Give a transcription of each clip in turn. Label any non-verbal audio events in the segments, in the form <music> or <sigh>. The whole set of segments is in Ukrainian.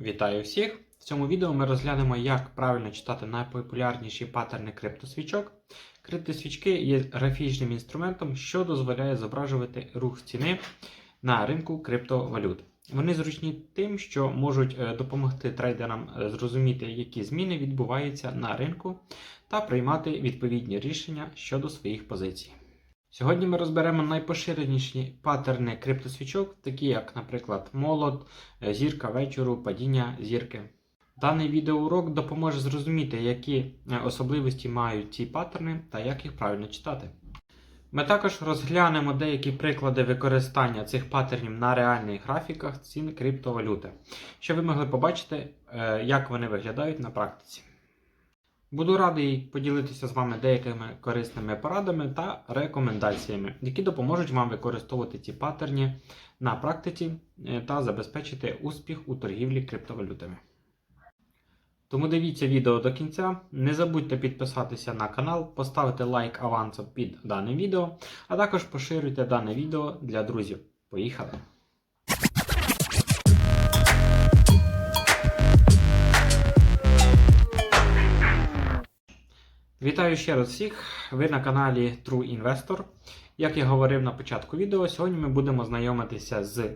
Вітаю всіх! В цьому відео ми розглянемо, як правильно читати найпопулярніші паттерни криптосвічок. Криптосвічки є графічним інструментом, що дозволяє зображувати рух ціни на ринку криптовалют. Вони зручні тим, що можуть е, допомогти трейдерам е, зрозуміти, які зміни відбуваються на ринку, та приймати відповідні рішення щодо своїх позицій. Сьогодні ми розберемо найпоширеніші паттерни криптосвічок, такі як, наприклад, молот, е, зірка вечору, падіння зірки. Даний відеоурок допоможе зрозуміти, які е, особливості мають ці паттерни та як їх правильно читати. Ми також розглянемо деякі приклади використання цих паттернів на реальних графіках цін криптовалюти, щоб ви могли побачити, е, як вони виглядають на практиці. Буду радий поділитися з вами деякими корисними порадами та рекомендаціями, які допоможуть вам використовувати ці паттерні на практиці е, та забезпечити успіх у торгівлі криптовалютами. Тому дивіться відео до кінця. Не забудьте підписатися на канал, поставити лайк авансом під даним відео, а також поширюйте дане відео для друзів. Поїхали! Вітаю ще раз всіх! Ви на каналі True Investor. Як я говорив на початку відео, сьогодні ми будемо знайомитися з,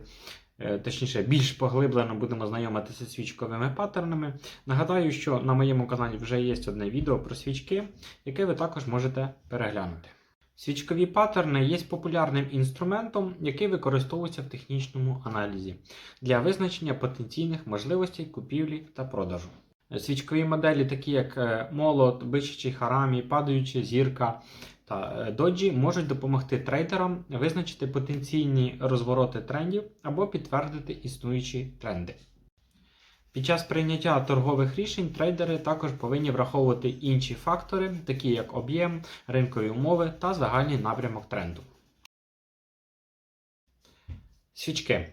е, точніше, більш поглиблено будемо знайомитися з свічковими паттернами. Нагадаю, що на моєму каналі вже є одне відео про свічки, яке ви також можете переглянути. Свічкові паттерни є популярним інструментом, який використовується в технічному аналізі для визначення потенційних можливостей купівлі та продажу. Свічкові моделі, такі як е, молот, бичачий харамі, падаюча зірка та е, доджі, можуть допомогти трейдерам визначити потенційні розвороти трендів або підтвердити існуючі тренди. Під час прийняття торгових рішень трейдери також повинні враховувати інші фактори, такі як об'єм, ринкові умови та загальний напрямок тренду. Свічки.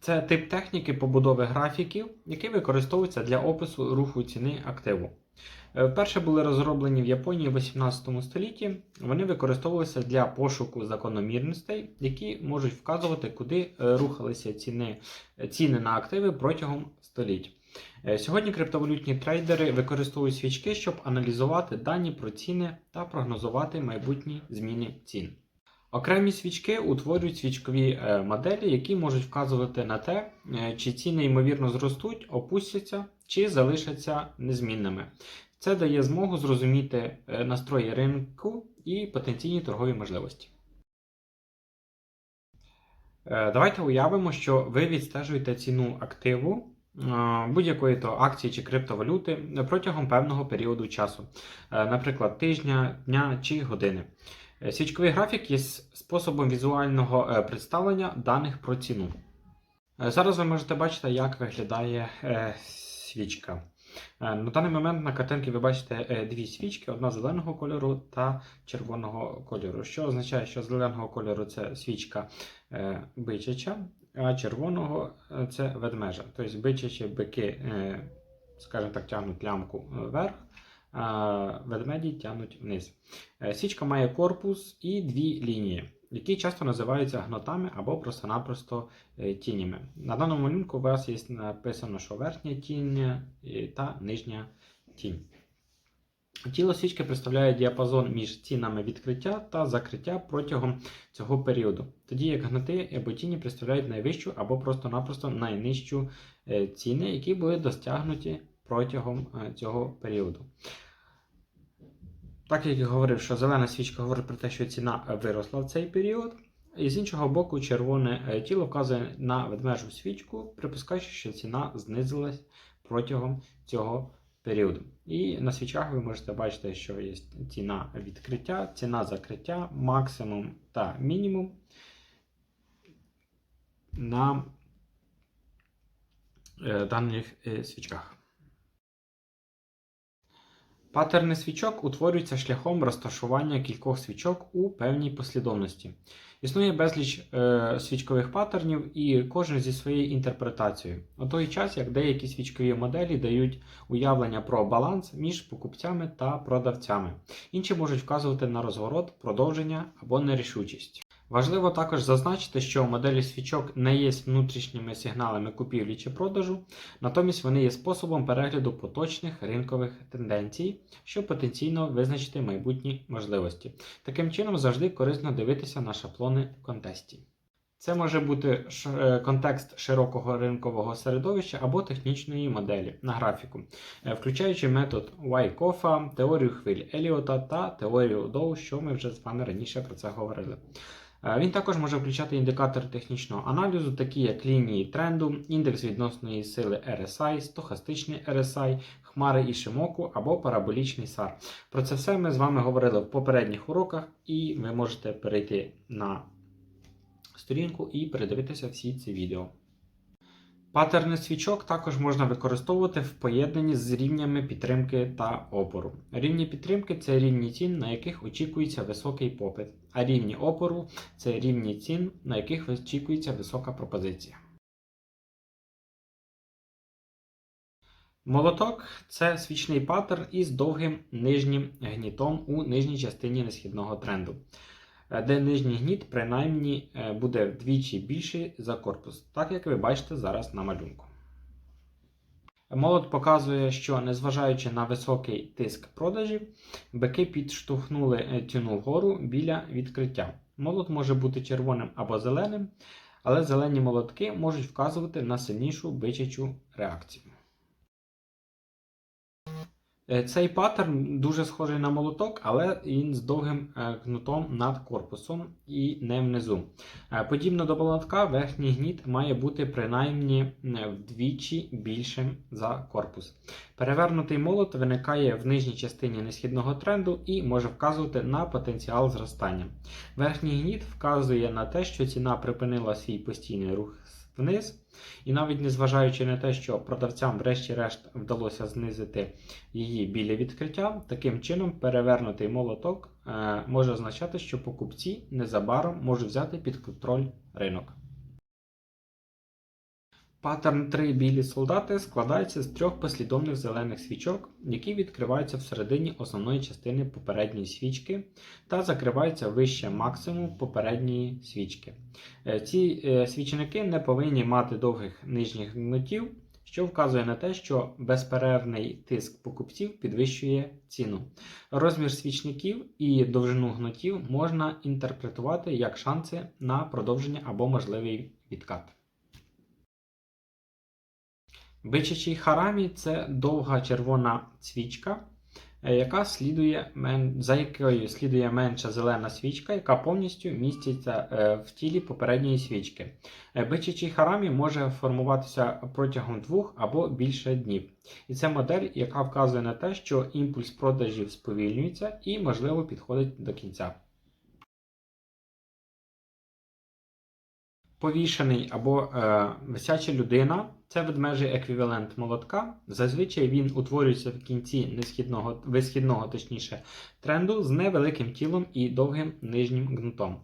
Це тип техніки побудови графіків, який використовується для опису руху ціни активу. Е, Вперше були розроблені в Японії в 18 столітті. Вони використовувалися для пошуку закономірностей, які можуть вказувати, куди е, рухалися ціни, ціни на активи протягом століть. Е, Сьогодні криптовалютні трейдери використовують свічки, щоб аналізувати дані про ціни та прогнозувати майбутні зміни цін. Окремі свічки утворюють свічкові е, моделі, які можуть вказувати на те, е, чи ціни ймовірно зростуть, опустяться чи залишаться незмінними. Це дає змогу зрозуміти е, настрої ринку і потенційні торгові можливості. Давайте уявимо, що ви відстежуєте ціну активу будь-якої то акції чи криптовалюти протягом певного періоду часу, наприклад, тижня, дня чи години. Е, Свічковий графік є способом візуального е, представлення даних про ціну. Е, Зараз ви можете бачити, як виглядає свічка. На даний момент на картинці ви бачите дві свічки: одна зеленого кольору та червоного кольору. Що означає, що зеленого кольору це свічка бичача, а червоного це ведмежа. Тобто бичачі бики, скажімо так, тягнуть лямку вверх, ведмеді тягнуть вниз. Е, Свічка має корпус і дві лінії, які часто називаються гнотами або просто-напросто е, тінями. На даному малюнку у вас є написано, що верхня тінь е, та нижня тінь. Тіло свічки представляє діапазон між цінами відкриття та закриття протягом цього періоду, тоді як гноти або тіні представляють найвищу або просто-напросто найнижчу ціни, які були досягнуті протягом е, цього періоду. Так як я говорив, що зелена свічка говорить про те, що ціна виросла в цей період, і з іншого боку, червоне е, тіло вказує на ведмежу свічку, припускаючи, що ціна знизилась протягом цього періоду. І на свічах ви можете бачити, що є ціна відкриття, ціна закриття, максимум та мінімум на е, даних е, свічках. Паттерни свічок утворюються шляхом розташування кількох свічок у певній послідовності. Існує безліч е, свічкових паттернів, і кожен зі своєю інтерпретацією. У той час, як деякі свічкові моделі дають уявлення про баланс між покупцями та продавцями. Інші можуть вказувати на розворот, продовження або нерішучість. Важливо також зазначити, що моделі свічок не є внутрішніми сигналами купівлі чи продажу, натомість вони є способом перегляду поточних ринкових тенденцій, щоб потенційно визначити майбутні можливості. Таким чином, завжди корисно дивитися на шаблони в контесті. Це може бути е, контекст широкого ринкового середовища або технічної моделі на графіку, е, включаючи метод Вайкофа, теорію хвиль Еліота та теорію Доу, що ми вже з вами раніше про це говорили. Е, Він також може включати індикатори технічного аналізу, такі як лінії тренду, індекс відносної сили RSI, стохастичний RSI, хмари і Шимоку або параболічний SAR. Про це все ми з вами говорили в попередніх уроках, і ви можете перейти на сторінку і передивитися всі ці відео. Паттерни свічок також можна використовувати в поєднанні з рівнями підтримки та опору. Рівні підтримки це рівні цін, на яких очікується високий попит, а рівні опору це рівні цін, на яких очікується висока пропозиція. Молоток це свічний паттерн із довгим нижнім гнітом у нижній частині несхідного тренду, де нижній гніт принаймні е, буде вдвічі більший за корпус, так як ви бачите зараз на малюнку. Молот показує, що незважаючи на високий тиск продажів, бики підштовхнули е, ціну вгору біля відкриття. Молот може бути червоним або зеленим, але зелені молотки можуть вказувати на сильнішу бичачу реакцію. Е, Цей паттерн дуже схожий на молоток, але він з довгим е, кнутом над корпусом і не внизу. Е, Подібно до молотка, верхній гніт має бути принаймні вдвічі більшим за корпус. Перевернутий молот виникає в нижній частині несхідного тренду і може вказувати на потенціал зростання. Верхній гніт вказує на те, що ціна припинила свій постійний рух вниз. І навіть незважаючи на те, що продавцям врешті-решт вдалося знизити її біля відкриття, таким чином перевернутий молоток е, може означати, що покупці незабаром можуть взяти під контроль ринок. Паттерн 3 білі солдати складається з трьох послідовних зелених свічок, які відкриваються всередині основної частини попередньої свічки та закриваються вище максимуму попередньої свічки. Е, Ці е, свічники не повинні мати довгих нижніх гнутів, що вказує на те, що безперервний тиск покупців підвищує ціну. Розмір свічників і довжину гнутів можна інтерпретувати як шанси на продовження або можливий відкат. Бичачий харамі це довга червона свічка, е, яка слідує, за якою слідує менша зелена свічка, яка повністю міститься е, в тілі попередньої свічки. Е, Бичачий харамі може формуватися протягом двох або більше днів. І це модель, яка вказує на те, що імпульс продажів сповільнюється і, можливо, підходить до кінця. Повішений або е, висяча людина це ведмежий еквівалент молотка. Зазвичай він утворюється в кінці несхідного, висхідного точніше, тренду з невеликим тілом і довгим нижнім гнутом.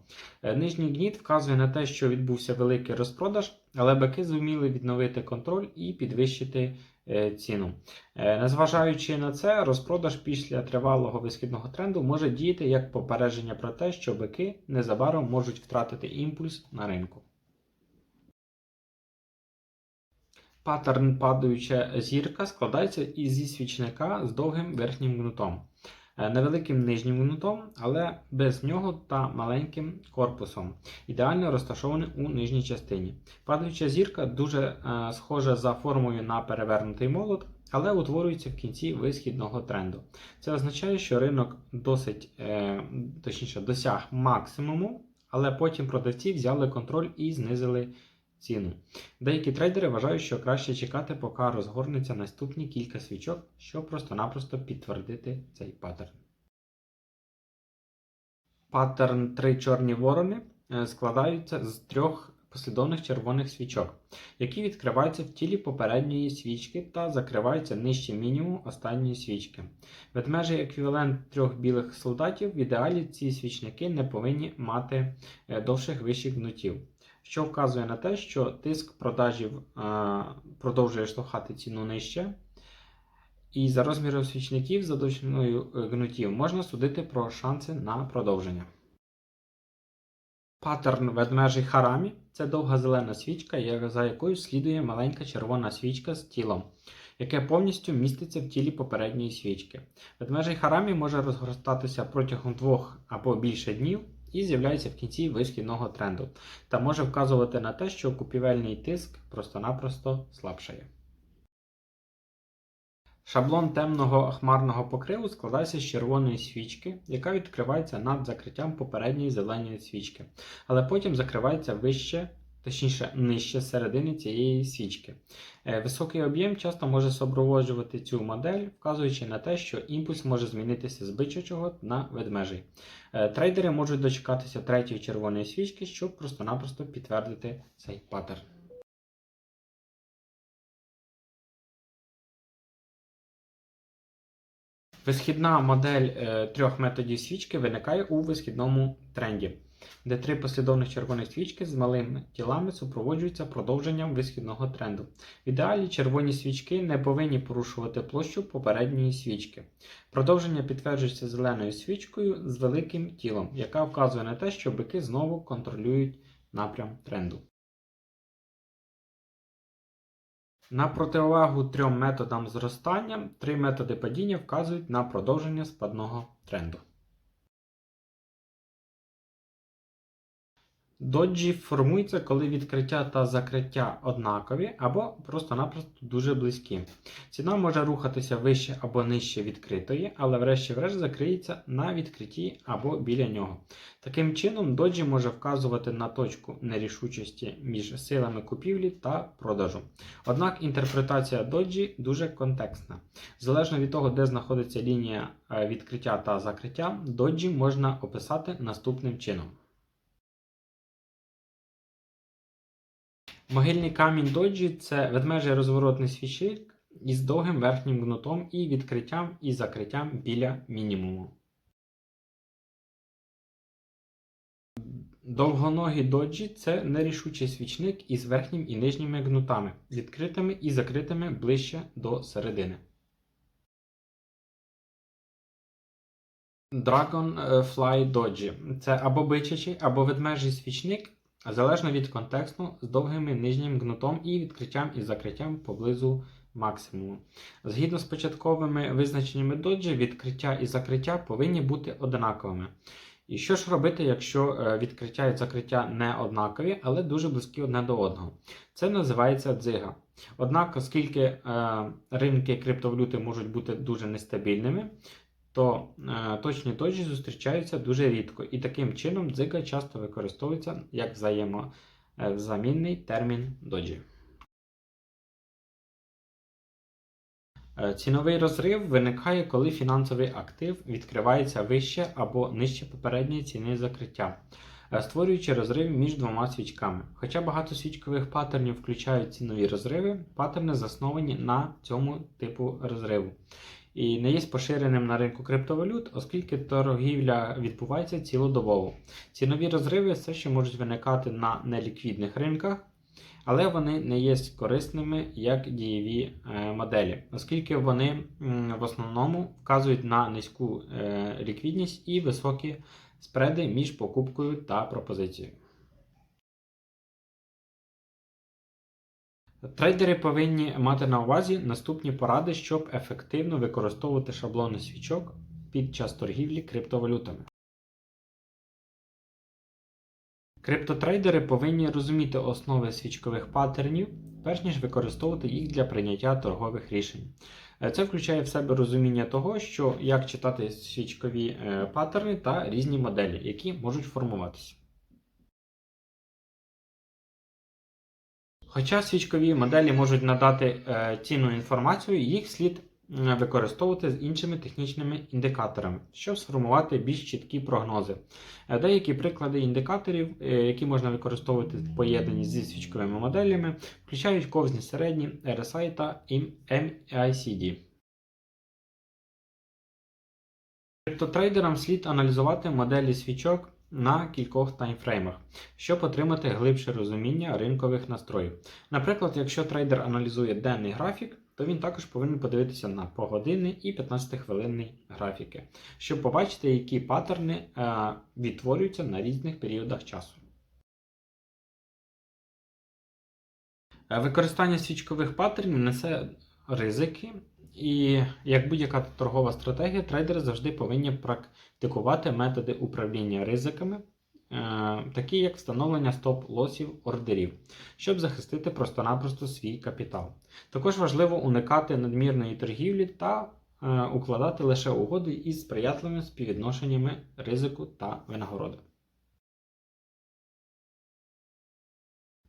Е, нижній гніт вказує на те, що відбувся великий розпродаж, але бики зуміли відновити контроль і підвищити е, ціну. Е, незважаючи на це, розпродаж після тривалого висхідного тренду може діяти як попередження про те, що бики незабаром можуть втратити імпульс на ринку. Паттерн падаюча зірка складається із зі свічника з довгим верхнім гнутом, е, невеликим нижнім гнутом, але без нього та маленьким корпусом, ідеально розташований у нижній частині. Падаюча зірка дуже е, схожа за формою на перевернутий молот, але утворюється в кінці висхідного тренду. Це означає, що ринок досить е, точніше досяг максимуму, але потім продавці взяли контроль і знизили ціну. Деякі трейдери вважають, що краще чекати, поки розгорнеться наступні кілька свічок, щоб просто-напросто підтвердити цей паттерн. Паттерн три чорні ворони е, складаються з трьох послідовних червоних свічок, які відкриваються в тілі попередньої свічки та закриваються нижче мінімуму останньої свічки. Ведмежий еквівалент трьох білих солдатів в ідеалі ці свічники не повинні мати е, довших вищих гнутів що вказує на те, що тиск продажів а, продовжує штовхати ціну нижче. І за розміром свічників за довжиною е, гнутів можна судити про шанси на продовження. Паттерн ведмежий харамі це довга зелена свічка, за якою слідує маленька червона свічка з тілом, яке повністю міститься в тілі попередньої свічки. Ведмежий харамі може розгортатися протягом двох або більше днів і з'являється в кінці висхідного тренду, та може вказувати на те, що купівельний тиск просто-напросто слабшає. Шаблон темного хмарного покриву складається з червоної свічки, яка відкривається над закриттям попередньої зеленої свічки, але потім закривається вище, точніше нижче середини цієї свічки. Е, Високий об'єм часто може супроводжувати цю модель, вказуючи на те, що імпульс може змінитися з бичачого на ведмежий. Е, Трейдери можуть дочекатися третьої червоної свічки, щоб просто-напросто підтвердити цей паттерн. Висхідна модель е, трьох методів свічки виникає у висхідному тренді, де три послідовних червоних свічки з малими тілами супроводжуються продовженням висхідного тренду. В ідеалі червоні свічки не повинні порушувати площу попередньої свічки. Продовження підтверджується зеленою свічкою з великим тілом, яка вказує на те, що бики знову контролюють напрям тренду. На противагу трьом методам зростання, три методи падіння вказують на продовження спадного тренду. Доджі формуються, коли відкриття та закриття однакові або просто-напросто дуже близькі. Ціна може рухатися вище або нижче відкритої, але врешті-решт закриється на відкритті або біля нього. Таким чином, доджі може вказувати на точку нерішучості між силами купівлі та продажу. Однак інтерпретація доджі дуже контекстна. Залежно від того, де знаходиться лінія е, відкриття та закриття, доджі можна описати наступним чином. Могильний камінь доджі це ведмежий розворотний свічик із довгим верхнім гнутом і відкриттям і закриттям біля мінімуму. Довгоногий доджі це нерішучий свічник із верхнім і нижніми гнутами, відкритими і закритими ближче до середини. Dragonfly Doji це або бичачий, або ведмежий свічник, залежно від контексту, з довгим нижнім гнутом і відкриттям і закриттям поблизу максимуму. Згідно з початковими визначеннями доджі, відкриття і закриття повинні бути однаковими. І що ж робити, якщо е, відкриття і закриття не однакові, але дуже близькі одне до одного? Це називається дзига. Однак, оскільки е, ринки криптовалюти можуть бути дуже нестабільними, то е, точні доджі зустрічаються дуже рідко, і таким чином дзига часто використовується як взаємозамінний термін доджі. Е, Ціновий розрив виникає, коли фінансовий актив відкривається вище або нижче попередньої ціни закриття, е, створюючи розрив між двома свічками. Хоча багато свічкових паттернів включають цінові розриви, паттерни засновані на цьому типу розриву. І не є поширеним на ринку криптовалют, оскільки торгівля відбувається цілодобово. Цінові розриви все ще можуть виникати на неліквідних ринках, але вони не є корисними як дієві е, моделі, оскільки вони в основному вказують на низьку е, ліквідність і високі спреди між покупкою та пропозицією. Трейдери повинні мати на увазі наступні поради, щоб ефективно використовувати шаблони свічок під час торгівлі криптовалютами. Криптотрейдери повинні розуміти основи свічкових паттернів, перш ніж використовувати їх для прийняття торгових рішень. Е, Це включає в себе розуміння того, що як читати свічкові е, паттерни та різні моделі, які можуть формуватися. Хоча свічкові моделі можуть надати е, цінну інформацію, їх слід використовувати з іншими технічними індикаторами, щоб сформувати більш чіткі прогнози. Е, Деякі приклади індикаторів, е, які можна використовувати в поєднанні зі свічковими моделями, включають ковзні середні, RSI та MACD. Криптотрейдерам слід аналізувати моделі свічок на кількох таймфреймах, щоб отримати глибше розуміння ринкових настроїв. Наприклад, якщо трейдер аналізує денний графік, то він також повинен подивитися на погодинний і 15-хвилинний графіки, щоб побачити, які паттерни е, відтворюються на різних періодах часу. Е, використання свічкових паттернів несе ризики і як будь-яка торгова стратегія, трейдери завжди повинні практикувати методи управління ризиками, е, такі як встановлення стоп-лосів ордерів, щоб захистити просто-напросто свій капітал. Також важливо уникати надмірної торгівлі та е, укладати лише угоди із сприятливими співвідношеннями ризику та винагороди.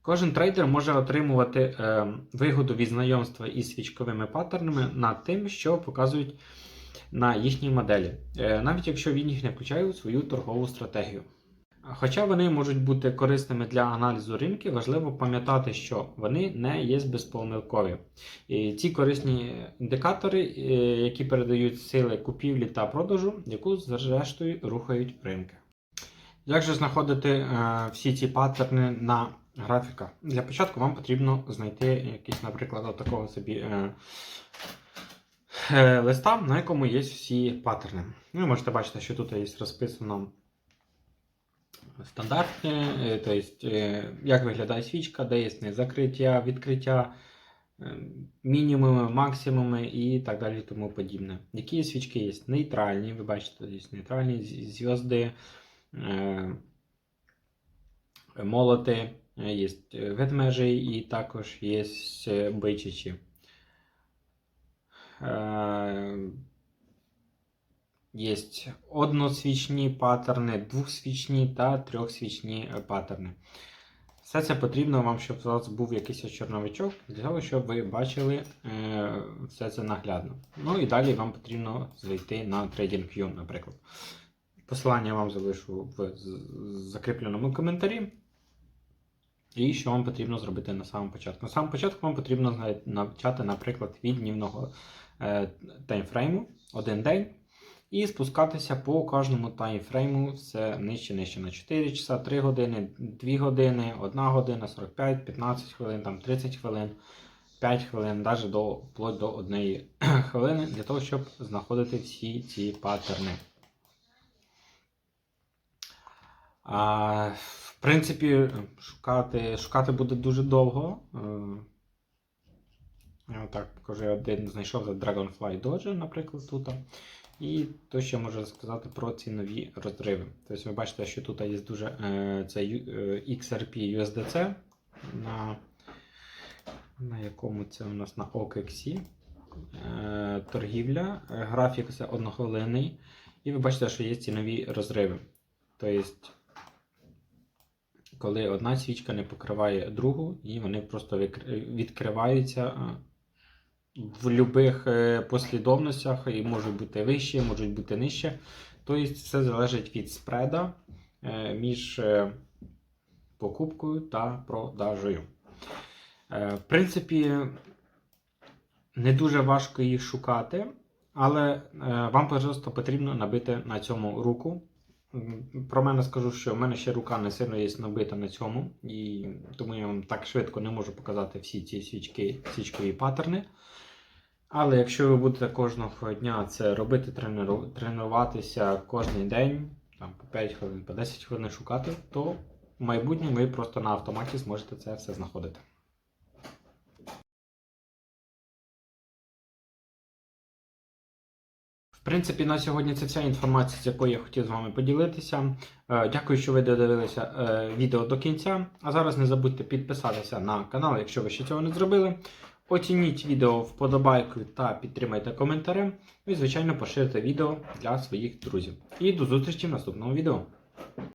Кожен трейдер може отримувати е, вигоду від знайомства із свічковими паттернами над тим, що показують на їхній моделі, е, навіть якщо він їх не включає у свою торгову стратегію. Хоча вони можуть бути корисними для аналізу ринку, важливо пам'ятати, що вони не є безпомилкові. І ці корисні індикатори, е, які передають сили купівлі та продажу, яку зрештою рухають ринки. Як же знаходити всі ці паттерни на графіках? Для початку вам потрібно знайти якийсь, наприклад, такого собі е, е, листа, на якому є всі паттерни. Ну, Ви можете бачити, що тут є розписано стандартне, е, е, як виглядає свічка, де є закриття, відкриття, е, мінімуми, максимуми і так далі тому подібне. Які свічки є нейтральні, ви бачите, є нейтральні зв'язки, е, молоти, є ведмежі і також є е, бичачі. Е, Є односвічні паттерни, двохсвічні та трьохсвічні е, паттерни. Все це потрібно вам, щоб у вас був якийсь чорновичок, для того, щоб ви бачили е, все це наглядно. Ну і далі вам потрібно зайти на TradingView, наприклад. Посилання вам залишу в закріпленому коментарі. І що вам потрібно зробити на самому початку? На самому початку вам потрібно навчати, наприклад, від днівного е, таймфрейму, один день, і спускатися по кожному таймфрейму все нижче, нижче на 4 часа, 3 години, 2 години, 1 година, 45, 15 хвилин, там 30 хвилин, 5 хвилин, навіть до, вплоть до 1 <clears throat> хвилини, для того, щоб знаходити всі ці паттерни. А, принципі, шукати, шукати буде дуже довго. Е, Я отак покажу, я один знайшов за Dragonfly Doge, наприклад, тут. І то, що можу сказати про цінові розриви. Тобто ви бачите, що тут є дуже е, це е, XRP USDC, на, на якому це у нас на OKX. Е, торгівля, графік це однохвилинний. І ви бачите, що є цінові розриви. Тобто, коли одна свічка не покриває другу, і вони просто відкриваються е, в будь-яких послідовностях і можуть бути вищі, можуть бути нижче. Тобто все залежить від спреда е, між е, покупкою та продажею. Е, В принципі, не дуже важко їх шукати, але е, вам просто потрібно набити на цьому руку. Про мене скажу, що в мене ще рука не сильно є набита на цьому, і тому я вам так швидко не можу показати всі ці свічки, свічкові паттерни. Але якщо ви будете кожного дня це робити, трениру- тренуватися кожен день, там по 5 хвилин, по 10 хвилин шукати, то в майбутньому ви просто на автоматі зможете це все знаходити. Принципі, на сьогодні це вся інформація, з якою я хотів з вами поділитися. Е, Дякую, що ви додивилися е, відео до кінця. А зараз не забудьте підписатися на канал, якщо ви ще цього не зробили. Оцініть відео вподобайкою та підтримайте коментарем. Ну і, звичайно, поширте відео для своїх друзів. І до зустрічі в наступному відео.